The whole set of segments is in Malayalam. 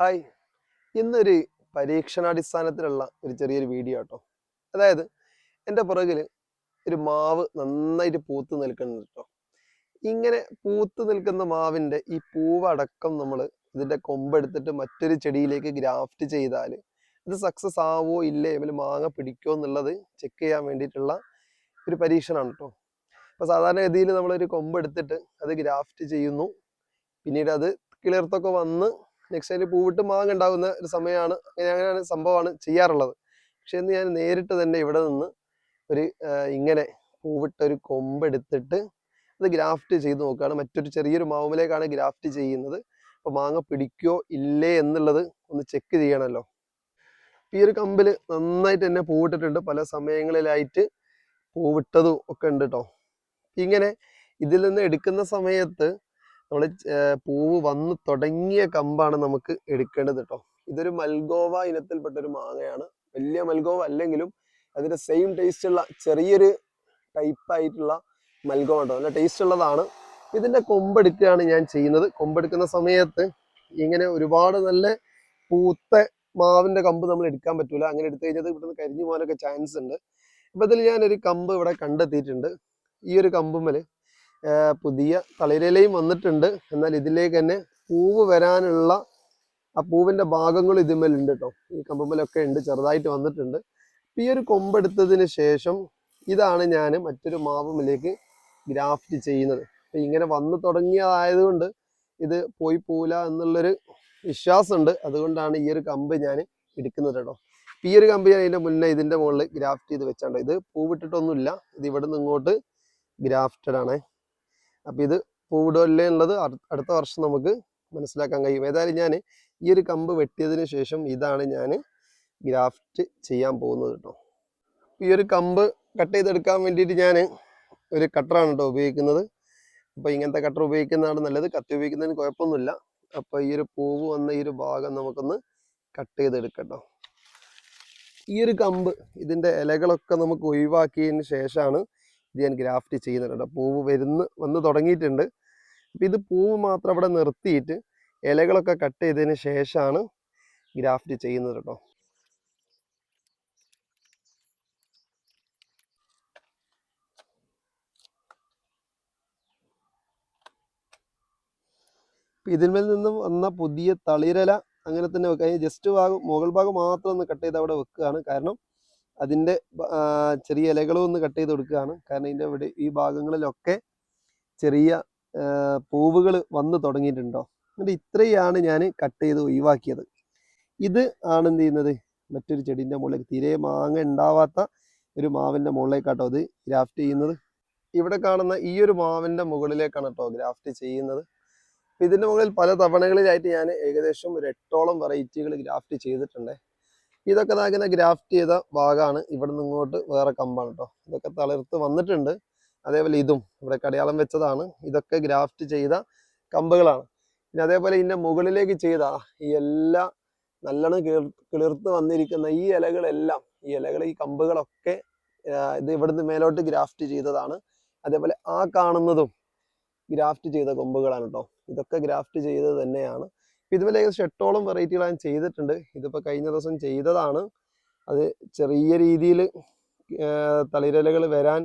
ഹായ്. ഇന്നൊരു പരീക്ഷണാടിസ്ഥാനത്തിലുള്ള ഒരു ചെറിയൊരു വീഡിയോ കേട്ടോ അതായത് എന്റെ പുറകിൽ ഒരു മാവ് നന്നായിട്ട് പൂത്ത് നിൽക്കുന്നുണ്ട് കേട്ടോ ഇങ്ങനെ പൂത്ത് നിൽക്കുന്ന മാവിന്റെ ഈ പൂവടക്കം നമ്മൾ ഇതിന്റെ കൊമ്പെടുത്തിട്ട് മറ്റൊരു ചെടിയിലേക്ക് ഗ്രാഫ്റ്റ് ചെയ്താൽ ഇത് സക്സസ് ആവോ ഇല്ലേ? അല്ലെങ്കിൽ മാങ്ങ പിടിക്കോ എന്നുള്ളത് ചെക്ക് ചെയ്യാൻ വേണ്ടിയിട്ടുള്ള ഒരു പരീക്ഷണമാണ് കേട്ടോ അപ്പോൾ സാധാരണഗതിയിൽ നമ്മളൊരു കൊമ്പെടുത്തിട്ട് അത് ഗ്രാഫ്റ്റ് ചെയ്യുന്നു. പിന്നീട് അത് കിളിർത്തൊക്കെ വന്ന് നെക്സ്റ്റ് അതിൽ പൂവിട്ട് മാങ്ങ ഉണ്ടാകുന്ന ഒരു സമയമാണ് അങ്ങനെ അങ്ങനെയാണ് സംഭവമാണ് ചെയ്യാറുള്ളത്. പക്ഷെ ഇന്ന് ഞാൻ നേരിട്ട് തന്നെ ഇവിടെ നിന്ന് ഒരു ഇങ്ങനെ പൂവിട്ട ഒരു കൊമ്പെടുത്തിട്ട് അത് ഗ്രാഫ്റ്റ് ചെയ്ത് നോക്കുകയാണ് മറ്റൊരു ചെറിയൊരു മാവുമിലേക്കാണ് ഗ്രാഫ്റ്റ് ചെയ്യുന്നത്. അപ്പോൾ മാങ്ങ പിടിക്കോ ഇല്ലേ എന്നുള്ളത് ഒന്ന് ചെക്ക് ചെയ്യണമല്ലോ ഈ ഒരു കമ്പിൽ നന്നായിട്ട് തന്നെ പൂവിട്ടിട്ടുണ്ട്. പല സമയങ്ങളിലായിട്ട് പൂവിട്ടതും ഒക്കെ ഉണ്ട് കേട്ടോ ഇങ്ങനെ ഇതിൽ നിന്ന് എടുക്കുന്ന സമയത്ത് നമ്മൾ പൂവ് വന്ന് തുടങ്ങിയ കമ്പാണ് നമുക്ക് എടുക്കേണ്ടത് കേട്ടോ ഇതൊരു മൽഗോവ ഇനത്തിൽപ്പെട്ട ഒരു മാങ്ങയാണ്. വലിയ മൽഗോവ അല്ലെങ്കിലും അതിന്റെ സെയിം ടേസ്റ്റ് ഉള്ള ചെറിയൊരു ടൈപ്പ് ആയിട്ടുള്ള മൽഗോവ കേട്ടോ നല്ല ടേസ്റ്റ് ഉള്ളതാണ്. ഇതിന്റെ കൊമ്പെടുക്കുകയാണ് ഞാൻ ചെയ്യുന്നത്. കൊമ്പെടുക്കുന്ന സമയത്ത് ഇങ്ങനെ ഒരുപാട് നല്ല പൂത്ത മാവിന്റെ കമ്പ് നമ്മൾ എടുക്കാൻ പറ്റൂല. അങ്ങനെ എടുത്തു കഴിഞ്ഞാൽ ഇവിടുന്ന് കരിഞ്ഞു പോകാനൊക്കെ ചാൻസ് ഉണ്ട്. അപ്പൊ ഇതിൽ ഞാനൊരു കമ്പ് ഇവിടെ കണ്ടെത്തിയിട്ടുണ്ട്. ഈ ഒരു കമ്പുമ്മൽ പുതിയ തളിരിലയും വന്നിട്ടുണ്ട്. എന്നാൽ ഇതിലേക്ക് തന്നെ പൂവ് വരാനുള്ള ആ പൂവിന്റെ ഭാഗങ്ങൾ ഇതിന്മേലുണ്ട് കേട്ടോ ഈ കമ്പുമ്മലൊക്കെ ഉണ്ട് ചെറുതായിട്ട് വന്നിട്ടുണ്ട്. ഈ ഒരു കൊമ്പെടുത്തതിന് ശേഷം ഇതാണ് ഞാൻ മറ്റൊരു മാവുമിലേക്ക് ഗ്രാഫ്റ്റ് ചെയ്യുന്നത്. അപ്പം ഇങ്ങനെ വന്നു തുടങ്ങിയതായതുകൊണ്ട് ഇത് പോയി പോവില്ല എന്നുള്ളൊരു വിശ്വാസമുണ്ട്. അതുകൊണ്ടാണ് ഈ ഒരു കമ്പ് ഞാൻ എടുക്കുന്നത് കേട്ടോ ഈ ഒരു കമ്പ് ഞാൻ ഇതിന്റെ മുന്നേ ഇതിന്റെ മുകളിൽ ഗ്രാഫ്റ്റ് ചെയ്ത് വെച്ചാണ്ടോ ഇത് പൂവിട്ടിട്ടൊന്നുമില്ല. ഇത് ഇവിടെ നിന്ന് ഇങ്ങോട്ട് ഗ്രാഫ്റ്റഡ് ആണ് അപ്പൊ ഇത് പൂവിടല്ലേ ഉള്ളത്? അടുത്ത വർഷം നമുക്ക് മനസ്സിലാക്കാൻ കഴിയും. ഏതായാലും ഞാൻ ഈ ഒരു കമ്പ് വെട്ടിയതിന് ശേഷം ഇതാണ് ഞാൻ ഗ്രാഫ്റ്റ് ചെയ്യാൻ പോകുന്നത് കേട്ടോ. ഈ ഒരു കമ്പ് കട്ട് ചെയ്തെടുക്കാൻ വേണ്ടിയിട്ട് ഞാൻ ഒരു കട്ടറാണ് കേട്ടോ ഉപയോഗിക്കുന്നത്. അപ്പോൾ ഇങ്ങനത്തെ കട്ടർ ഉപയോഗിക്കുന്നതാണ് നല്ലത്. കത്തി ഉപയോഗിക്കുന്നതിന് കുഴപ്പമൊന്നുമില്ല. അപ്പോൾ ഈ ഒരു പൂവ് വന്ന ഈ ഒരു ഭാഗം നമുക്കൊന്ന് കട്ട് ചെയ്തെടുക്കട്ടോ ഈ ഒരു കമ്പ് ഇതിന്റെ ഇലകളൊക്കെ നമുക്ക് ഒഴിവാക്കിയതിന് ശേഷമാണ് ഇത് ഞാൻ ഗ്രാഫ്റ്റ് ചെയ്യുന്നുണ്ട്. പൂവ് വരുന്ന വന്ന് തുടങ്ങിയിട്ടുണ്ട്. അപ്പം ഇത് പൂവ് മാത്രം അവിടെ നിർത്തിയിട്ട് ഇലകളൊക്കെ കട്ട് ചെയ്തതിന് ശേഷമാണ് ഗ്രാഫ്റ്റ് ചെയ്യുന്നത് കേട്ടോ. ഇതിന്മേൽ നിന്നും വന്ന പുതിയ തളിരല അങ്ങനെ തന്നെ വെക്കുക. ജസ്റ്റ് ഭാഗം മുകൾ ഭാഗം മാത്രം ഒന്ന് കട്ട് ചെയ്ത് അവിടെ വെക്കുകയാണ്. കാരണം അതിന്റെ ചെറിയ ഇലകളും ഒന്ന് കട്ട് ചെയ്ത് കൊടുക്കുകയാണ്. കാരണം ഇതിന്റെ ഇവിടെ ഈ ഭാഗങ്ങളിലൊക്കെ ചെറിയ പൂവുകൾ വന്നു തുടങ്ങിയിട്ടുണ്ടോ? എന്നിട്ട് ഇത്രയാണ് ഞാൻ കട്ട് ചെയ്ത് ഒഴിവാക്കിയത്. ഇത് ആണ് എന്ത് ചെയ്യുന്നത്? മറ്റൊരു ചെടീന്റെ മുകളിലേക്ക് തീരെ മാങ്ങ ഉണ്ടാവാത്ത ഒരു മാവിന്റെ മുകളിലേക്കാട്ടോ അത് ഗ്രാഫ്റ്റ് ചെയ്യുന്നത്. ഇവിടെ കാണുന്ന ഈ ഒരു മാവിന്റെ മുകളിലേക്കാണ് കേട്ടോ ഗ്രാഫ്റ്റ് ചെയ്യുന്നത്. ഇതിന്റെ മുകളിൽ പല തവണകളിലായിട്ട് ഞാൻ ഏകദേശം ഒരു എട്ടോളം വെറൈറ്റികൾ ഗ്രാഫ്റ്റ് ചെയ്തിട്ടുണ്ട്. ഇതൊക്കെ ഇതാക്കുന്ന ഗ്രാഫ്റ്റ് ചെയ്ത ഭാഗമാണ് ഇവിടെ നിന്ന് ഇങ്ങോട്ട് വേറെ കമ്പാണ് കേട്ടോ ഇതൊക്കെ തളിർത്ത് വന്നിട്ടുണ്ട്. അതേപോലെ ഇതും ഇവിടെ കടയാളം വെച്ചതാണ്. ഇതൊക്കെ ഗ്രാഫ്റ്റ് ചെയ്ത കമ്പുകളാണ്. പിന്നെ അതേപോലെ ഇതിന്റെ മുകളിലേക്ക് ചെയ്ത ഈ എല്ലാ നല്ലോണം കിളിർ- കിളിർത്ത് വന്നിരിക്കുന്ന ഈ ഇലകളെല്ലാം ഈ ഇലകൾ ഈ കമ്പുകളൊക്കെ ഇത് ഇവിടുന്ന് മേലോട്ട് ഗ്രാഫ്റ്റ് ചെയ്തതാണ്. അതേപോലെ ആ കാണുന്നതും ഗ്രാഫ്റ്റ് ചെയ്ത കൊമ്പുകളാണ് കേട്ടോ ഇതൊക്കെ ഗ്രാഫ്റ്റ് ചെയ്തത് തന്നെയാണ്. ഇതുപോലെ ഏകദേശം എട്ടോളം വെറൈറ്റികൾ ഞാൻ ചെയ്തിട്ടുണ്ട്. ഇതിപ്പോൾ കഴിഞ്ഞ ദിവസം ചെയ്തതാണ്. അത് ചെറിയ രീതിയിൽ തളിരലകൾ വരാൻ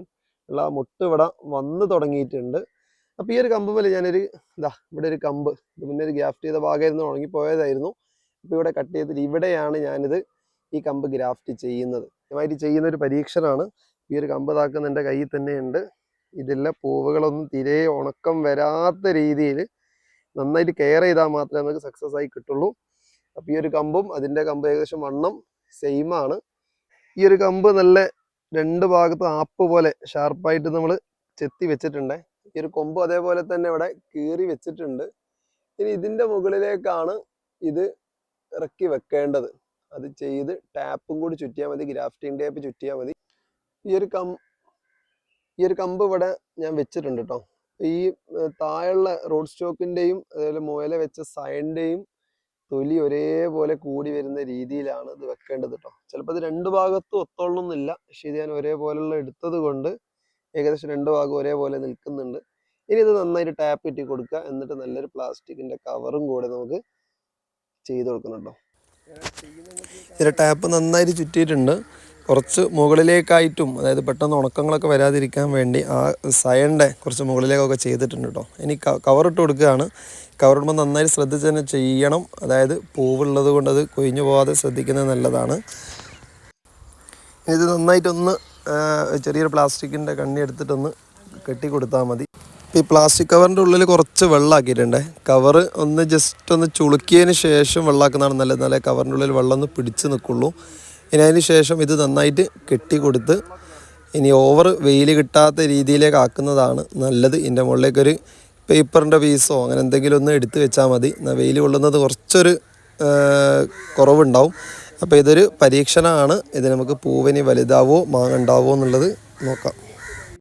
ഉള്ള മുട്ട് ഇവിടെ വന്ന് തുടങ്ങിയിട്ടുണ്ട്. അപ്പോൾ ഈ ഒരു കമ്പ് പോലെ ഞാനൊരു ഇതാ ഇവിടെ ഒരു കമ്പ്. ഇത് മുന്നേ ഒരു ഗ്രാഫ്റ്റ് ചെയ്ത ഭാഗമായിരുന്നു ഉണങ്ങിപ്പോയതായിരുന്നു. അപ്പോൾ ഇവിടെ കട്ട് ചെയ്തിട്ട് ഇവിടെയാണ് ഞാനിത് ഈ കമ്പ് ഗ്രാഫ്റ്റ് ചെയ്യുന്നത്. ഇതുമായിട്ട് ചെയ്യുന്ന ഒരു പരീക്ഷണമാണ് ഈ ഒരു കമ്പ് താക്കുന്ന എന്റെ കയ്യിൽ തന്നെയുണ്ട്. ഇതിലെ പൂവുകളൊന്നും തീരെ ഉണക്കം വരാത്ത രീതിയിൽ നന്നായിട്ട് കെയർ ചെയ്താൽ മാത്രമേ നമുക്ക് സക്സസ് ആയി കിട്ടുള്ളൂ. അപ്പോൾ ഈ ഒരു കമ്പും അതിന്റെ കമ്പ് ഏകദേശം വണ്ണം സെയിം ആണ്. ഈ ഒരു കമ്പ് നല്ല രണ്ട് ഭാഗത്ത് ആപ്പ് പോലെ ഷാർപ്പായിട്ട് നമ്മൾ ചെത്തി വെച്ചിട്ടുണ്ട്. ഈ ഒരു കൊമ്പ് അതേപോലെ തന്നെ ഇവിടെ കീറി വെച്ചിട്ടുണ്ട്. ഇനി ഇതിന്റെ മുകളിലേക്കാണ് ഇത് ഇറക്കി വെക്കേണ്ടത്. അത് ചെയ്ത് ടാപ്പും കൂടി ചുറ്റിയാൽ മതി ഗ്രാഫ്റ്റിംഗ് ടേപ്പ് ചുറ്റിയാൽ മതി. ഈ ഒരു കം ഈ ഒരു കമ്പ് ഇവിടെ ഞാൻ വെച്ചിട്ടുണ്ട് കേട്ടോ ഈ താഴെയുള്ള റോഡ് സ്റ്റോക്കിന്റെയും അതുപോലെ മുയല വെച്ച സയന്റെയും തൊലി ഒരേപോലെ കൂടി വരുന്ന രീതിയിലാണ് ഇത് വെക്കേണ്ടത് കേട്ടോ ചിലപ്പോൾ ഇത് രണ്ട് ഭാഗത്തും ഒത്തോളണമെന്നില്ല പക്ഷേ ഇത് ഞാൻ ഒരേപോലെയുള്ള എടുത്തത് കൊണ്ട് ഏകദേശം രണ്ട് ഭാഗം ഒരേപോലെ നിൽക്കുന്നുണ്ട്. ഇനി ഇത് നന്നായിട്ട് ടാപ്പ് ഇട്ടി കൊടുക്കുക. എന്നിട്ട് നല്ലൊരു പ്ലാസ്റ്റിക്കിന്റെ കവറും കൂടെ നമുക്ക് ചെയ്ത് കൊടുക്കുന്നുണ്ടോ ഇതിന്റെ ടാപ്പ് നന്നായിട്ട് ചുറ്റിയിട്ടുണ്ട്. കുറച്ച് മുകളിലേക്കായിട്ടും അതായത് പെട്ടെന്ന് ഉണക്കങ്ങളൊക്കെ വരാതിരിക്കാൻ വേണ്ടി ആ സയന്റെ കുറച്ച് മുകളിലേക്കൊക്കെ ചെയ്തിട്ടുണ്ട് കേട്ടോ. ഇനി കവറിട്ട് കൊടുക്കുകയാണ്. കവറിടുമ്പോൾ നന്നായി ശ്രദ്ധിച്ച് തന്നെ ചെയ്യണം. അതായത് പൂവുള്ളത് കൊണ്ട് അത് കൊഴിഞ്ഞു പോകാതെ ശ്രദ്ധിക്കുന്നത് നല്ലതാണ്. ഇത് നന്നായിട്ടൊന്ന് ചെറിയൊരു പ്ലാസ്റ്റിക്കിന്റെ കണ്ണി എടുത്തിട്ടൊന്ന് കെട്ടി കൊടുത്താൽ മതി. ഈ പ്ലാസ്റ്റിക് കവറിന്റെ ഉള്ളിൽ കുറച്ച് വെള്ളമാക്കിയിട്ടുണ്ടേ കവറ് ഒന്ന് ജസ്റ്റ് ഒന്ന് ചുളുക്കിയതിന് ശേഷം വെള്ളമാക്കുന്നതാണ് നല്ലത്. എന്നാലേ കവറിന്റെ ഉള്ളിൽ വെള്ളം ഒന്ന് പിടിച്ച് നിൽക്കുള്ളൂ. ഇനി അതിന് ശേഷം ഇത് നന്നായിട്ട് കെട്ടി കൊടുത്ത് ഇനി ഓവർ വെയിൽ കിട്ടാത്ത രീതിയിലേക്ക് ആക്കുന്നതാണ് നല്ലത്. ഇതിന്റെ മുകളിലേക്കൊരു പേപ്പറിന്റെ പീസോ അങ്ങനെ എന്തെങ്കിലും ഒന്ന് എടുത്ത് വെച്ചാൽ മതി. എന്നാൽ വെയിൽ കൊള്ളുന്നത് കുറച്ചൊരു കുറവുണ്ടാവും. അപ്പോൾ ഇതൊരു പരീക്ഷണമാണ്. ഇത് നമുക്ക് പൂവിന് വലുതാവോ മാങ്ങ ഉണ്ടാവോ എന്നുള്ളത് നോക്കാം.